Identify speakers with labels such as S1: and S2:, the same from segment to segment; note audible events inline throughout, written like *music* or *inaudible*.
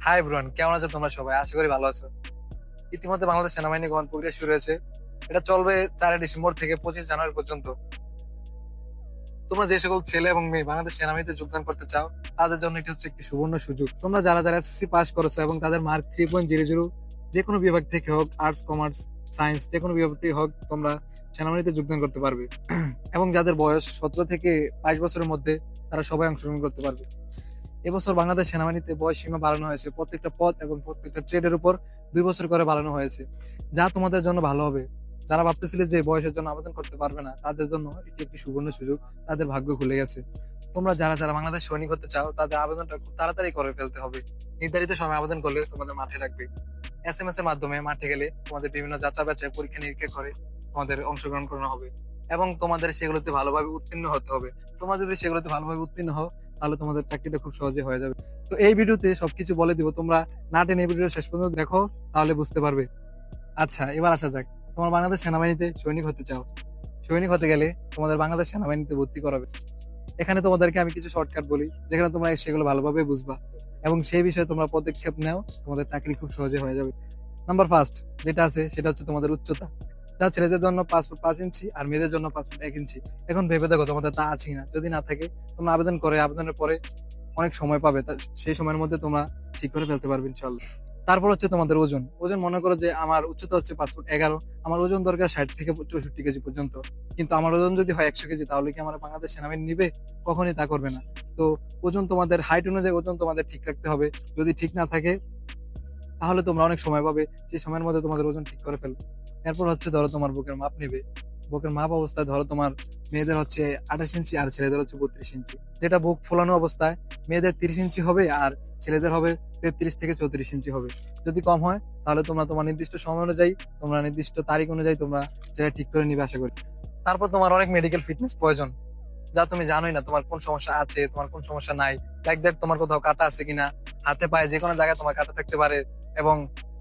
S1: High ব্রুয়ান কেমন আছো তোমরা সবাই? আশা করি ভালো আছো। ইতিমধ্যে বাংলাদেশ সেনাবাহিনী গ্রহণ প্রক্রিয়া শুরু হয়েছে। এটা চলবে চারই ডিসেম্বর থেকে পঁচিশ জানুয়ারি পর্যন্ত। তোমরা যে সকল ছেলে এবং মেয়ে বাংলাদেশ সেনাবাহিনীতে যোগদান করতে চাও, তাদের জন্য এটি হচ্ছে একটি সুবর্ণ সুযোগ। তোমরা যারা যারা এসএসসি পাস করেছ এবং তাদের mark three point zero zero যে কোনো বিভাগ থেকে হোক আর্টস কমার্স সায়েন্স যে কোনো বিভাগ থেকে হোক, তোমরা সেনাবাহিনীতে যোগদান করতে পারবে। *clears throat* এবং যাদের বয়স সতেরো থেকে বাইশ বছরের মধ্যে, তারা সবাই অংশগ্রহণ করতে পারবে। এবছর বাংলাদেশ সেনাবাহিনীতে বয়স সীমা বাড়ানো হয়েছে প্রত্যেকটা পদ এবং প্রত্যেকটা ট্রেডের উপর দুই বছর করে বাড়ানো হয়েছে। যা তোমাদের জন্য ভালো হবে। যারা ভাবতেছিলে যে বয়সের জন্য আবেদন করতে পারবে না, তাদের জন্য এটি একটি সুবর্ণ সুযোগ। তাদের ভাগ্য খুলে গেছে। তোমরা যারা যারা বাংলাদেশ সৈনিক হতে চাও, তাদের আবেদনটা খুব তাড়াতাড়ি করে ফেলতে হবে। নির্ধারিত সময় আবেদন করলে তোমাদের মাঠে রাখবে এস এম এস এর মাধ্যমে মাঠে গেলে তোমাদের বিভিন্ন যাচা বাছাই পরীক্ষা নিরীক্ষা করে তোমাদের অংশগ্রহণ করানো হবে এবং তোমাদের সেগুলোতে ভালোভাবে উত্তীর্ণ হতে হবে। তোমরা যদি সেগুলোতে ভালোভাবে উত্তীর্ণ হও, তাহলে তোমাদের চাকরিটা খুব সহজে হয়ে যাবে। তো এই ভিডিওতে সবকিছু বলে দিব। তোমরা না টেনে এই ভিডিও শেষ পর্যন্ত দেখো, তাহলে বুঝতে পারবে। আচ্ছা এবার আসা যাক। তোমার বাংলাদেশ সেনাবাহিনীতে সৈনিক হতে চাও। সৈনিক হতে গেলে তোমাদের বাংলাদেশ সেনাবাহিনীতে ভর্তি করাবে। এখানে তোমাদেরকে আমি কিছু শর্টকাট বলি, যেখানে তোমরা সেগুলো ভালোভাবে বুঝবা এবং সেই বিষয়ে তোমরা পদক্ষেপ নাও, তোমাদের চাকরি খুব সহজে হয়ে যাবে। নাম্বার ফার্স্ট যেটা আছে, সেটা হচ্ছে তোমাদের উচ্চতা। যা ছেলেদের জন্য ফুট পাঁচ ইঞ্চি আর মেয়েদের জন্য ফুট এক ইঞ্চি। এখন ভেবে দেখো, তোমাদের তা আছে না। যদি না থাকে, তোমরা আবেদন করে, আবেদনের পরে অনেক সময় পাবে। সেই সময়ের মধ্যে তোমরা ঠিক করে ফেলতে পারবে ইনশাল্লাহ তারপর হচ্ছে তোমাদের ওজন। ওজন মনে করো যে আমার উচ্চতা হচ্ছে ফুট এগারো, আমার ওজন দরকার ষাট থেকে চৌষট্টি কেজি পর্যন্ত। কিন্তু আমার ওজন যদি হয় একশো কেজি, তাহলে কি আমার বাংলাদেশ সেনাবাহিনী নিবে? কখনই তা করবে না। তো ওজন তোমাদের হাইট অনুযায়ী ওজন তোমাদের ঠিক রাখতে হবে। যদি ঠিক না থাকে তাহলে তোমরা অনেক সময় পাবে সেই সময়ের মধ্যে তোমাদের ওজন ঠিক করে ফেলবে। এরপর হচ্ছে ধরো তোমার বুকের মাপ নেবে। বুকের মাপ অবস্থায় ধরো তোমার মেয়েদের হচ্ছে আঠাশ ইঞ্চি আর ছেলেদের হচ্ছে বত্রিশ ইঞ্চি। যেটা বুক ফোলানো অবস্থায়, মেয়েদের তিরিশ ইঞ্চি হবে আর ছেলেদের হবে তেত্রিশ থেকে চৌত্রিশ ইঞ্চি হবে। যদি কম হয়, তাহলে তোমরা তোমার নির্দিষ্ট সময় অনুযায়ী, তোমরা নির্দিষ্ট তারিখ অনুযায়ী তোমরা সেটা ঠিক করে নিবে আশা করি। তারপর তোমার অনেক মেডিকেল ফিটনেস প্রয়োজন, যা তুমি জানোই না তোমার কোন সমস্যা আছে, তোমার কোন সমস্যা নাই। লাইক দ্যাট তোমার কোথাও কাটা আছে কিনা, হাতে পায়ে যে কোনো জায়গায় তোমার কাটা থাকতে পারে এবং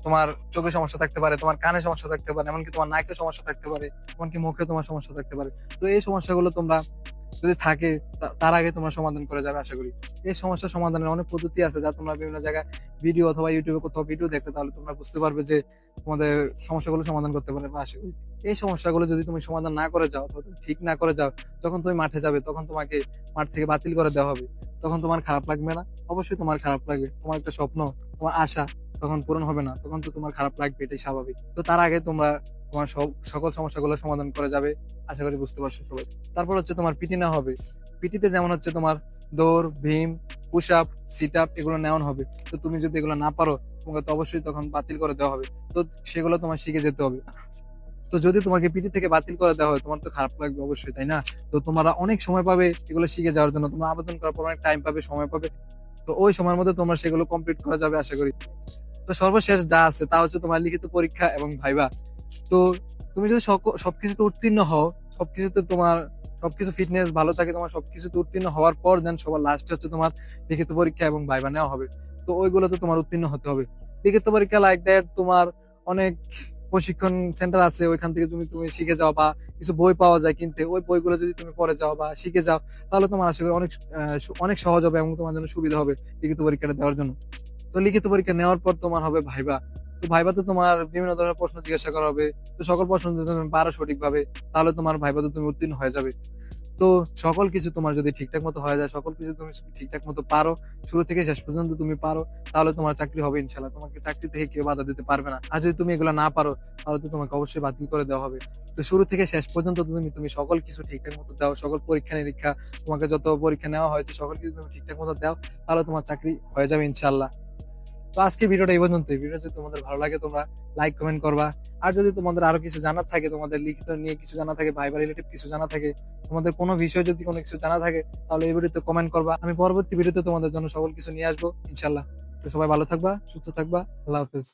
S1: তোমার চোখে সমস্যা থাকতে পারে, তোমার কানে সমস্যা থাকতে পারে, এমনকি তোমার নাকে সমস্যা থাকতে পারে, এমনকি মুখে তোমার সমস্যা থাকতে পারে। তো এই সমস্যাগুলো তোমরা যদি থাকে তার আগে তোমরা সমাধান করে যাবে, আশা করি। এই সমস্যা সমাধানের অনেক পদ্ধতি আছে, যা তোমরা বিভিন্ন জায়গায় ভিডিও অথবা ইউটিউবে কোথাও ভিডিও দেখতে তাহলে তোমরা বুঝতে পারবে যে তোমাদের সমস্যাগুলো সমাধান করতে পারবে আশা করি। এই সমস্যাগুলো যদি তুমি সমাধান না করে যাও, অথবা ঠিক না করে যাও, যখন তুমি মাঠে যাবে, তখন তোমাকে মাঠ থেকে বাতিল করে দেওয়া হবে। তখন তোমার খারাপ লাগবে না। অবশ্যই তোমার খারাপ লাগবে, তোমার একটা স্বপ্ন। তোমার আশা তখন পূরণ হবে না, তখন তো তোমার খারাপ লাগবে, এটাই স্বাভাবিক। তো তার আগে তোমরা তোমার সব- সকল সমস্যাগুলো সমাধান করে যাবে, আশা করি বুঝতে পারছ সবাই। তারপর হচ্ছে তোমার পিটি না হবে। পিটিতে যেমন হচ্ছে তোমার দৌড়, ভীম পুশ আপ সিট আপ এগুলো নেওয়ান হবে। তো তুমি যদি এগুলো না পারো, তোমাকে তো অবশ্যই তখন বাতিল করে দেওয়া হবে। তো সেগুলো তোমার শিখে যেতে হবে। তো যদি তোমাকে পিটি থেকে বাতিল করে দেওয়া হয়, তোমার তো খারাপ লাগবে অবশ্যই, তাই না? তো তোমরা অনেক সময় পাবে এগুলো শিখে যাওয়ার জন্য। তোমরা আবেদন করার পর অনেক টাইম পাবে, সময় পাবে। তো ওই সময়ের মধ্যে তোমরা সেগুলো কমপ্লিট করা যাবে, আশা করি। তো সর্বশেষ যা আছে তা হচ্ছে তোমার লিখিত পরীক্ষা এবং ভাইবা। তো তুমি যদি সবকিছুতে উত্তীর্ণ হও, সবকিছুতে তোমার সবকিছু ফিটনেস ভালো থাকে, তোমার সবকিছুতে উত্তীর্ণ হওয়ার পর দেন সবার লাস্টে হচ্ছে তোমার লিখিত পরীক্ষা এবং ভাইবা নেওয়া হবে। তো ওইগুলোতে তোমার উত্তীর্ণ হতে হবে। লিখিত পরীক্ষা লাইক দ্যাট তোমার অনেক প্রশিক্ষণ সেন্টার আছে, ওইখান থেকে তুমি তুমি শিখে যাও বা কিছু বই পাওয়া যায় কিনতে, ওই বইগুলো যদি তুমি পড়ে যাও বা শিখে যাও, তাহলে তোমার আশা করি অনেক অনেক সহজ হবে এবং তোমার জন্য সুবিধা হবে লিখিত পরীক্ষাটা দেওয়ার জন্য। তো লিখিত পরীক্ষা নেওয়ার পর তোমার হবে ভাইবা। তো ভাইবাতে তোমার বিভিন্ন ধরনের প্রশ্ন জিজ্ঞাসা করা হবে। তো সকল প্রশ্ন যদি তুমি পারো সঠিকভাবে, তাহলে তোমার ভাইবাতে তুমি উত্তীর্ণ হয়ে যাবে। তো সকল কিছু তোমার যদি ঠিকঠাক মতো হয়ে যায়, সকল কিছু তুমি ঠিকঠাক মতো পারো, শুরু থেকে শেষ পর্যন্ত তুমি পারো, তাহলে তোমার চাকরি হবে ইনশাল্লাহ। তোমাকে চাকরি থেকে কেউ বাধা দিতে পারবে না। আর যদি তুমি এগুলো না পারো, তাহলে তো তোমাকে অবশ্যই বাতিল করে দেওয়া হবে। তো শুরু থেকে শেষ পর্যন্ত তুমি তুমি সকল কিছু ঠিকঠাক মতো দাও, সকল পরীক্ষা নিরীক্ষা, তোমাকে যত পরীক্ষা নেওয়া হয়েছে সকল কিছু তুমি ঠিকঠাক মতো দাও, তাহলে তোমার চাকরি হয়ে যাবে ইনশাল্লাহ। তো আজকে ভিডিওটা এই পর্যন্ত ভিডিও যদি তোমাদের ভালো লাগে, তোমরা লাইক কমেন্ট করবা। আর যদি তোমাদের আরও কিছু জানার থাকে, তোমাদের লিখিত নিয়ে কিছু জানা থাকে ভাইবা রিলেটিভ কিছু জানা থাকে, তোমাদের কোনো বিষয়ে যদি কোনো কিছু জানা থাকে, তাহলে এই ভিডিওতে কমেন্ট করবা। আমি পরবর্তী ভিডিওতে তোমাদের জন্য সকল কিছু নিয়ে আসব ইনশাল্লাহ তো সবাই ভালো থাকবা, সুস্থ থাকবা, আল্লাহ হাফেজ।